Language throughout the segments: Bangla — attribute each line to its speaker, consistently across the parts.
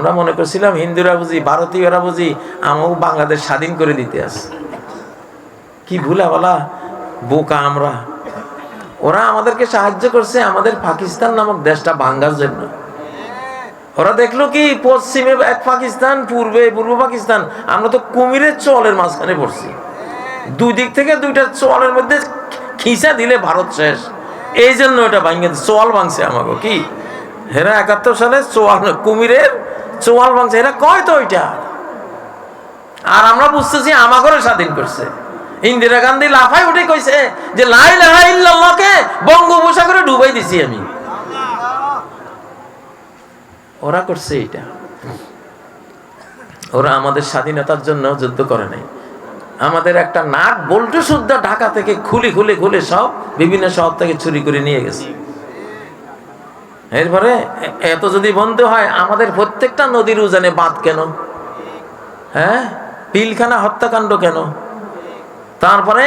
Speaker 1: আমরা মনে করছিলাম হিন্দুরা বুঝি, ভারতীয়রা বুঝি আমাকে বাংলাদেশ স্বাধীন করে দিতে আসে কি ভুলা বলা? বোকা আমরা। ওরা আমাদেরকে সাহায্য করছে, আমাদের পাকিস্তান নামক দেশটা ভাঙ্গার জন্য। ওরা দেখল কি, পশ্চিমে এক পাকিস্তান, পূর্বে পূর্ব পাকিস্তান। আমরা তো কুমিরের চলের মাঝখানে পড়ছি। দুই দিক থেকে দুইটা চলের মধ্যে খিসা দিলে ভারত শেষ। এই জন্য ওটা ভাঙ্গে চোয়াল ভাঙছে আমাকে, কি? হেরা একাত্তর সালে চোয়াল কুমিরের চোয়াল ভাঙছে এরা কয় তো ওইটা? আর আমরা বুঝতেছি আমাকেও স্বাধীন করছে। ইন্দিরা গান্ধী লাফাই উঠে কইছে যে লাই লাহা ইল্লাল্লাহকে বঙ্গোপসাগরে ডুবাই দিছি আমি। ওরা করছে এটা। ওরা আমাদের স্বাধীনতার জন্য যুদ্ধ করে নাই। আমাদের একটা নাক বল্টু শুদ্ধ ঢাকা থেকে খুলে খুলে খুলে সব বিভিন্ন শহর থেকে চুরি করে নিয়ে গেছে। এরপরে এত যদি বন্ধ হয়, আমাদের প্রত্যেকটা নদীর উজানে বাঁধ কেন? হ্যাঁ? পিলখানা হত্যাকাণ্ড কেন? তারপরে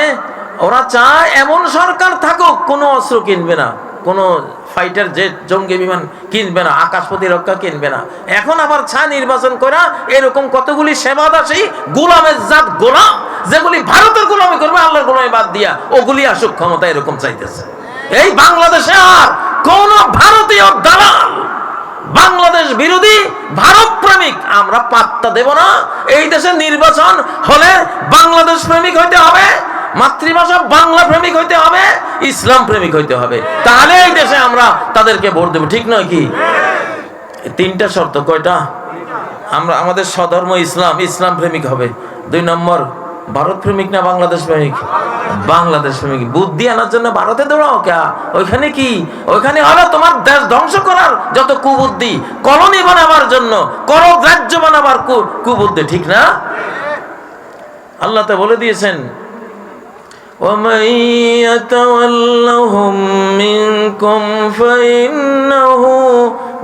Speaker 1: ওরা চায় এমন সরকার থাকুক, কোনো অস্ত্র কিনবে না, কোনো ফাইটার জেট জঙ্গি বিমান কিনবে না, আকাশ প্রতিরক্ষা কিনবে না। এখন আবার ছা নির্বাচন করা এরকম কতগুলি সেবাদাসী গোলামের জাত গোলাম, যেগুলি ভারতের গোলামি করবে, আল্লাহর গোলামি বাদ দিয়া, ওগুলি আসুক, ক্ষমতা এরকম চাইতেছে। এই বাংলাদেশে আর কোন ভারতীয় দালাল, বাংলাদেশ বিরোধী ভারত প্রেমিক আমরা পাত্তা দেব না। এই দেশে নির্বাচন হলে বাংলাদেশ প্রেমিক হইতে হবে, মাতৃভাষা বাংলা প্রেমিক হইতে হবে, ইসলাম প্রেমিক হইতে হবে। তাহলে এই দেশে আমরা তাদেরকে ভোট দেবো, ঠিক নয় কি? তিনটা শর্ত কয়টা? আমরা, আমাদের স্বধর্ম ইসলাম ইসলাম প্রেমিক হবে। দুই নম্বর ভারত প্রেমিক না বাংলাদেশ প্রেমিক বাংলাদেশ প্রেমিক বুদ্ধি আনার জন্য ভারতে দৌড়াও কে ওইখানে কি ওইখানে হলো তোমার দেশ ধ্বংস করার যত কুবুদ্ধি কলোনি বানাবার জন্য কর রাজ্য বানাবার কু- কুবুদ্ধি ঠিক না আল্লাহ তো বলে দিয়েছেন ومن يتولهم منكم فإنه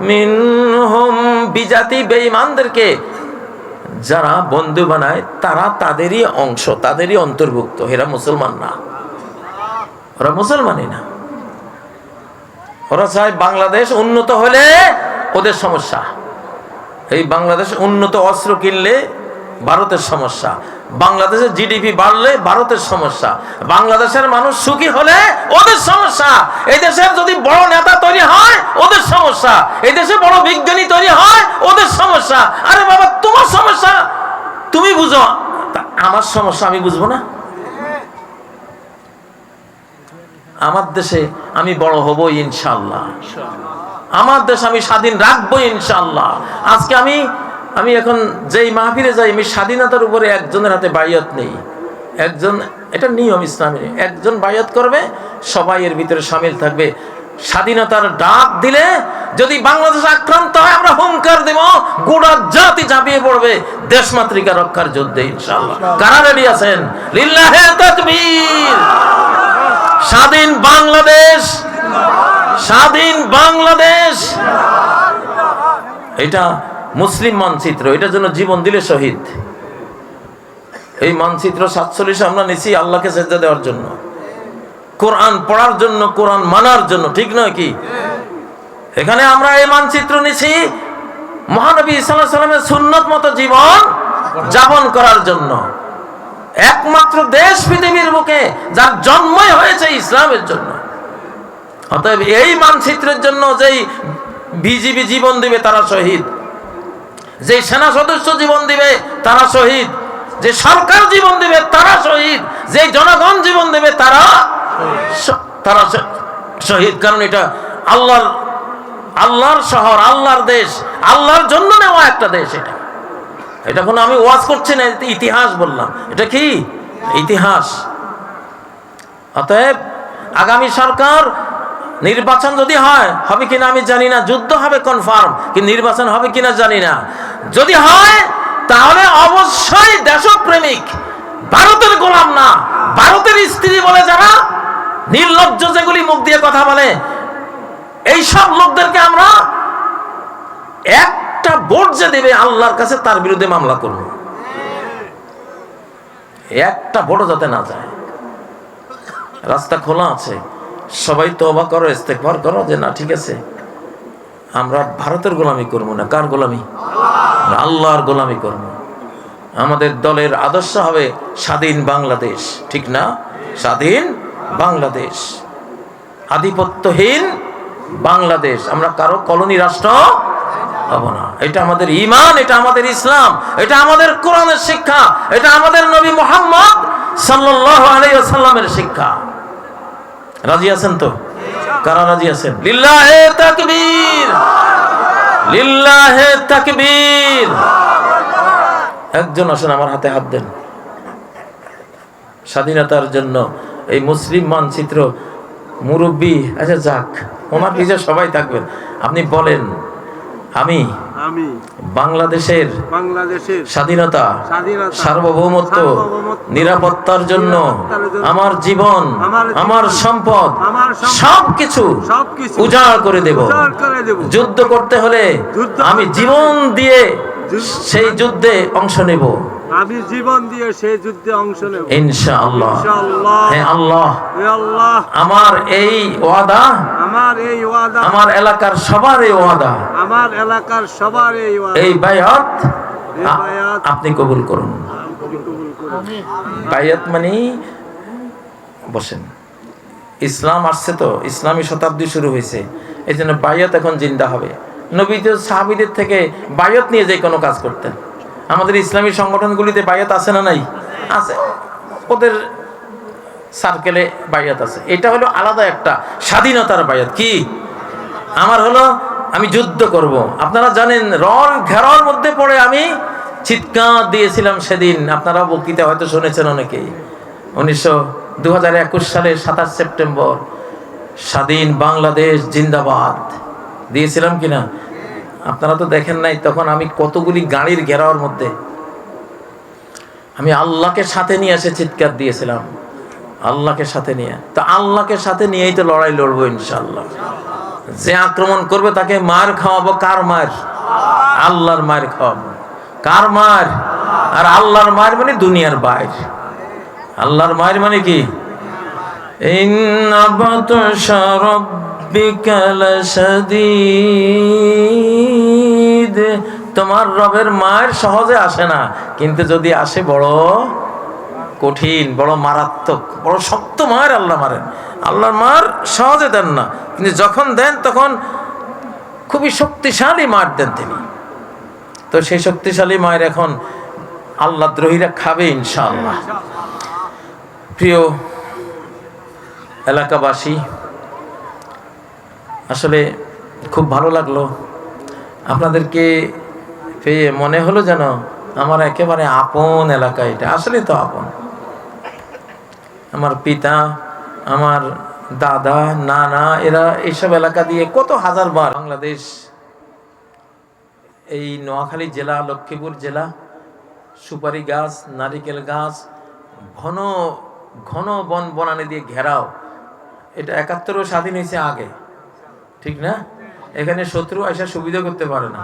Speaker 1: منهم বিজাতি বেঈমানদেরকে যারা বন্ধু বানায়, তারা তাদেরই অংশ, তাদেরই অন্তর্ভুক্ত। এরা মুসলমান না। ওরা মুসলমানই না। ওরা চায় বাংলাদেশ উন্নত হলে ওদের সমস্যা। এই বাংলাদেশ উন্নত অস্ত্র কিনলে ভারতের সমস্যা। বাংলাদেশের জিডিপি বাড়লে ভারতের সমস্যা। বাংলাদেশের মানুষ সুখী হলে ওদের সমস্যা। এই দেশের যদি বড় নেতা তৈরি হয়, ওদের সমস্যা। এই দেশে বড় বিজ্ঞানী তৈরি হয়, ওদের সমস্যা। আরে বাবা, তোমার সমস্যা? তুমি বুঝো। আমার সমস্যা আমি বুঝব না? আমার দেশে আমি বড় হব ইনশাল্লাহ আমার দেশ আমি স্বাধীন রাখব ইনশাল্লাহ আজকে আমি আমি এখন যেই মাহফিলে যাই আমি স্বাধীনতার উপরে একজনের হাতে বাইয়াত নেই। একজন এটা নিয়ম ইসলামের একজন বায়ত করবে সবাই এর ভিতরে সামিল থাকবে। স্বাধীনতার ডাক দিলে যদি বাংলাদেশ আক্রান্ত হয় আমরা হুঙ্কার দেব গোড়া জাতি ঝাঁপিয়ে পড়বে দেশ মাতৃকা রক্ষার যুদ্ধে ইনশাআল্লাহ। কারা রেডি আছেন? লিল্লাহে তাকবীর। স্বাধীন বাংলাদেশ। স্বাধীন বাংলাদেশ। এটা মুসলিম মানচিত্র, এটার জন্য জীবন দিলে শহীদ। এই মানচিত্র সাতচল্লিশে আমরা নিছি আল্লাহকে সেজদা দেওয়ার জন্য। কোরআন পড়ার জন্য, কোরআন মানার জন্য, ঠিক নয় কি? এখানে আমরা এই মানচিত্র নিছি মহানবী ইসলাম সাল্লামের সুন্নত মতো জীবন যাপন করার জন্য। একমাত্র দেশ পৃথিবীর বুকে যার জন্মই হয়েছে ইসলামের জন্য। অতএব এই মানচিত্রের জন্য যেই বিজিবি জীবন দিবে তারা শহীদ। যে সেনা সদস্য জীবন দিবে, তারা শহীদ। যে সরকার জীবন দিবে, তারা শহীদ। যে জনগণ জীবন দেবে, তারা তারা শহীদ। কারণ এটা আল্লাহর আল্লাহর শহর, আল্লাহর দেশ, আল্লাহর জন্য নেওয়া একটা দেশ এটা। এটা কোনো আমি ওয়াজ করছি না ইতিহাস বললাম। এটা কি? ইতিহাস। অতএব আগামী সরকার নির্বাচন যদি হয়, হবে কিনা আমি জানি না। যুদ্ধ হবে কনফার্ম, কিন্তু নির্বাচন হবে কিনা জানি না। যদি হয়, তাহলে অবশ্যই দেশপ্রেমিক, ভারতের গোলাম না। ভারতের স্ত্রী বলে যারা, নির্লজ্জ যেগুলি মুখ দিয়ে কথা বলে এই সব লোকদেরকে আমরা একটা ভোট যে দেবে, আল্লাহর কাছে তার বিরুদ্ধে মামলা করব। একটা ভোটও যাতে না যায়। রাস্তা খোলা আছে। সবাই তবা করো ইস্তেকবার করো যে না, ঠিক আছে। আমরা ভারতের গোলামি করব না। কার গোলামি? আল্লাহর গোলামি করব। আমাদের দলের আদর্শ হবে স্বাধীন বাংলাদেশ, ঠিক না? স্বাধীন বাংলাদেশ। আধিপত্যহীন বাংলাদেশ। আমরা কারও কলোনি রাষ্ট্র হব না। এটা আমাদের ইমান এটা আমাদের ইসলাম, এটা আমাদের কোরআনের শিক্ষা, এটা আমাদের নবী মোহাম্মদ ওয়াসাল্লামের শিক্ষা। রাজি আছেন তো? কারা রাজি আছেন? একজন আসেন, আমার হাতে হাত দেন। স্বাধীনতার জন্য এই মুসলিম মানচিত্র মুরব্বী আচ্ছা যাক, ওনার পিছে সবাই থাকবেন। আপনি বলেন, আমি বাংলাদেশের
Speaker 2: বাংলাদেশের
Speaker 1: স্বাধীনতা সার্বভৌমত্ব নিরাপত্তার জন্য আমার জীবন
Speaker 2: আমার
Speaker 1: সম্পদ সবকিছু উজাড় করে দেব। যুদ্ধ করতে হলে আমি জীবন দিয়ে সেই যুদ্ধে অংশ নেব।
Speaker 2: আমি জীবন দিয়ে সেই যুদ্ধে অংশ নেব।
Speaker 1: ইনশাআল্লাহ।
Speaker 2: ইনশাআল্লাহ।
Speaker 1: হ্যাঁ আল্লাহ।
Speaker 2: হে আল্লাহ।
Speaker 1: আমার এই ওয়াদা
Speaker 2: আমার এই ওয়াদা।
Speaker 1: আমার এলাকার সবার এই ওয়াদা।
Speaker 2: আমার এলাকার সবার এই ওয়াদা।
Speaker 1: এই বায়াত আপনি কবুল করুন। বায়াত মানে বসেন। ইসলাম আসছে তো ইসলামী শতাব্দী শুরু হয়েছে। এই জন্য বায়াত এখন জিন্দা হবে। নবীদের সাহাবিদের থেকে বায়াত নিয়ে যে কোনো কাজ করতেন। আমাদের ইসলামী সংগঠনগুলিতে বায়াত আছে না নাই? আছে। ওদের সার্কেলে বায়াত আছে। এটা হলো আলাদা একটা স্বাধীনতার বায়াত। কি? আমার হলো, আমি যুদ্ধ করব। আপনারা জানেন রন ঘেরার মধ্যে পড়ে আমি চিৎকার দিয়েছিলাম সেদিন। আপনারা বক্তৃতা হয়তো শুনেছেন অনেকেই। উনিশশো দু হাজার একুশ সালের সাতাশ সেপ্টেম্বর, স্বাধীন বাংলাদেশ জিন্দাবাদ। দিয়েছিলাম কিনা? আপনারা তো দেখেন নাই, তখন আমি কতগুলি গাড়ির ঘেরাওয়ার মধ্যে আমি আল্লাহকে সাথে নিয়ে এসে চিৎকার দিয়েছিলাম, আল্লাহকে সাথে নিয়ে। তো আল্লাহকে সাথে নিয়েই তো লড়াই লড়বো ইনশাল্লাহ যে আক্রমণ করবে তাকে মার খাওয়াবো, কার মার? আল্লাহর মার খাওয়াবো। কার মার? আর আল্লাহর মার মানে দুনিয়ার বাইর। আল্লাহর মার মানে কি? তোমার রবের মায়ের সহজে আসে না, কিন্তু যদি আসে বড় কঠিন, বড় মারাত্মক, বড় শক্ত মায়ের আল্লাহ মারেন। আল্লাহর মার সহজে দেন না, কিন্তু যখন দেন তখন খুবই শক্তিশালী মার দেন তিনি। তো সেই শক্তিশালী মায়ের এখন আল্লাহ দ্রোহীরা খাবে ইনশাআল্লাহ। প্রিয় এলাকাবাসী, আসলে খুব ভালো লাগল। আপনাদেরকে পেয়ে মনে হলো যেন আমার একেবারে আপন এলাকা এটা। আসলে তো আপন। আমার পিতা, আমার দাদা, নানা, এরা এইসব এলাকা দিয়ে কত হাজার বার বাংলাদেশ, এই নোয়াখালী জেলা, লক্ষ্মীপুর জেলা, সুপারি গাছ, নারিকেল গাছ, ঘন ঘন বন বনানি দিয়ে ঘেরাও এটা একাত্তরও স্বাধীন হয়েছে আগে। ঠিক না? এখানে শত্রু আসা সুবিধা করতে পারে না।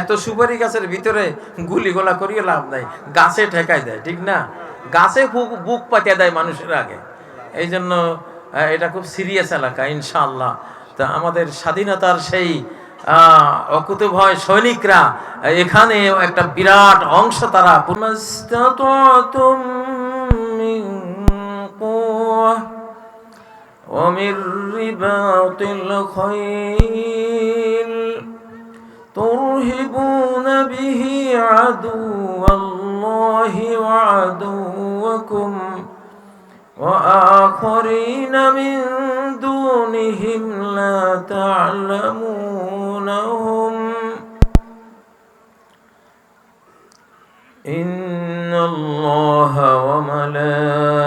Speaker 1: এত সুপারি গাছের ভিতরে গুলি গোলা করিয়ে লাভ নাই। গাছে ঠেকাই দেয়, ঠিক না? গাছে বুক বুক পাতিয়ে দেয় মানুষের আগে। এই জন্য এটা খুব সিরিয়াস এলাকা, ইনশাআল্লাহ। তা আমাদের স্বাধীনতার সেই অকুতভয় সৈনিকরা, এখানে একটা বিরাট অংশ তারা কুওয়া ومن رباط الخيل ترهبون به عدو الله وعدوكم وآخرين من دونهم لا تعلمونهم إن الله وملائكته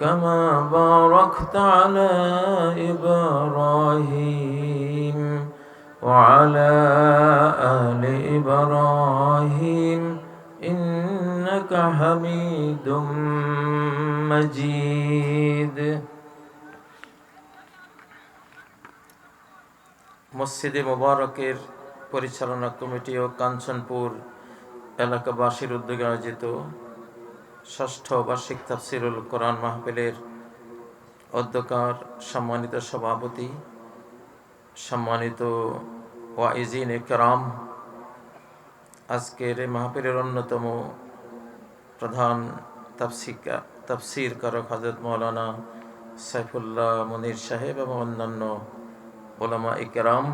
Speaker 1: كما باركت على إبراهيم وعلى آل إبراهيم إنك حميد مجيد মসজিদে মোবারকের পরিচালনা কমিটি ও কাঞ্চনপুর এলাকাবাসীর উদ্যোগে আয়োজিত ষষ্ঠ বার্ষিক তাফসিরুল কোরআন মাহফিলের অধ্যকার সম্মানিত সভাপতি, সম্মানিত ওয়াইজিন একরাম, আজকের মাহফিলের অন্যতম প্রধান তাফসিকা তাফসির কারক হজরত মৌলানা সাইফুল্লাহ মনির সাহেব এবং অন্যান্য ওলামা ইকরাম